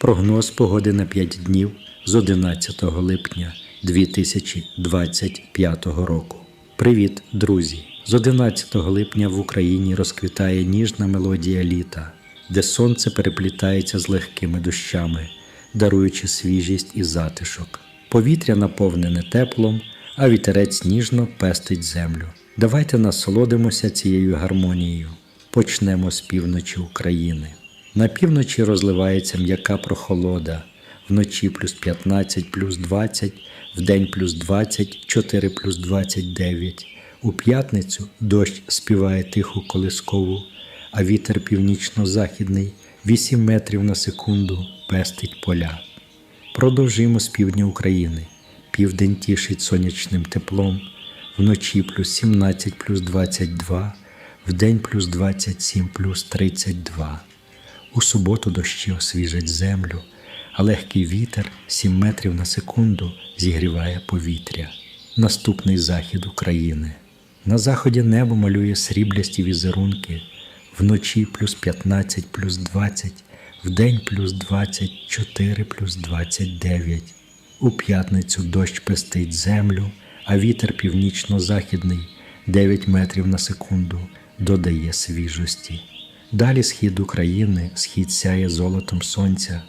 Прогноз погоди на 5 днів з 11 липня 2025 року. Привіт, друзі! З 11 липня в Україні розквітає ніжна мелодія літа, де сонце переплітається з легкими дощами, даруючи свіжість і затишок. Повітря наповнене теплом, а вітерець ніжно пестить землю. Давайте насолодимося цією гармонією. Почнемо з півночі України. На півночі розливається м'яка прохолода, вночі плюс 15, плюс 20, вдень плюс 20, 4 плюс 29. У п'ятницю дощ співає тиху колискову, а вітер північно-західний 8 метрів на секунду пестить поля. Продовжуємо з півдня України. Південь тішить сонячним теплом, вночі плюс 17 плюс 22, вдень плюс 27 плюс 32. У суботу дощі освіжать землю, а легкий вітер 7 метрів на секунду зігріває повітря. Наступний захід України. На заході небо малює сріблясті візерунки, вночі плюс 15 плюс 20, вдень плюс 24 плюс 29. У п'ятницю дощ пестить землю, а вітер північно-західний 9 метрів на секунду додає свіжості. Далі схід України, схід сяє золотом сонця,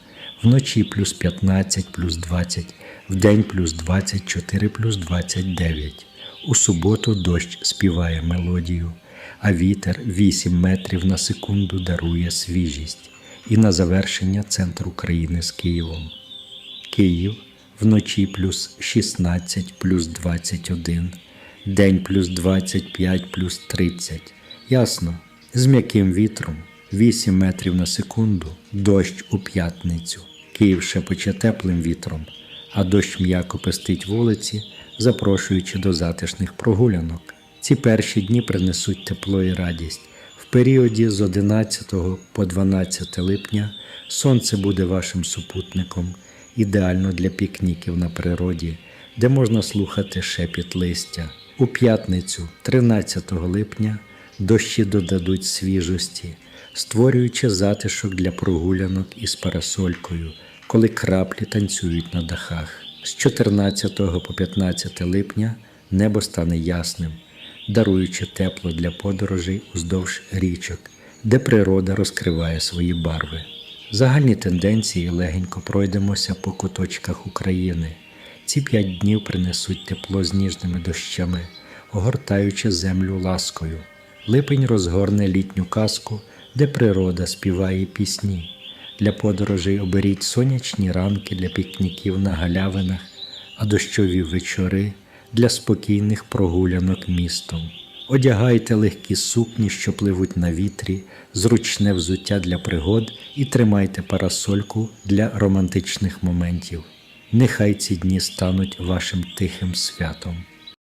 вночі плюс 15 плюс 20, вдень плюс 24 плюс 29. У суботу дощ співає мелодію, а вітер 8 метрів на секунду дарує свіжість. І на завершення центр України з Києвом. Київ вночі плюс 16 плюс 21, день плюс 25 плюс 30. Ясно, з м'яким вітром 8 метрів на секунду, дощ у п'ятницю. Київ шепоче теплим вітром, а дощ м'яко пестить вулиці, запрошуючи до затишних прогулянок. Ці перші дні принесуть тепло і радість. В періоді з 11 по 12 липня сонце буде вашим супутником, ідеально для пікніків на природі, де можна слухати шепіт листя. У п'ятницю, 13 липня, дощі додадуть свіжості, створюючи затишок для прогулянок із парасолькою, коли краплі танцюють на дахах. З 14 по 15 липня небо стане ясним, даруючи тепло для подорожей уздовж річок, де природа розкриває свої барви. Загальні тенденції легенько пройдемося по куточках України. Ці п'ять днів принесуть тепло з ніжними дощами, огортаючи землю ласкою. Липень розгорне літню казку, де природа співає пісні. Для подорожей оберіть сонячні ранки для пікніків на галявинах, а дощові вечори для спокійних прогулянок містом. Одягайте легкі сукні, що пливуть на вітрі, зручне взуття для пригод і тримайте парасольку для романтичних моментів. Нехай ці дні стануть вашим тихим святом.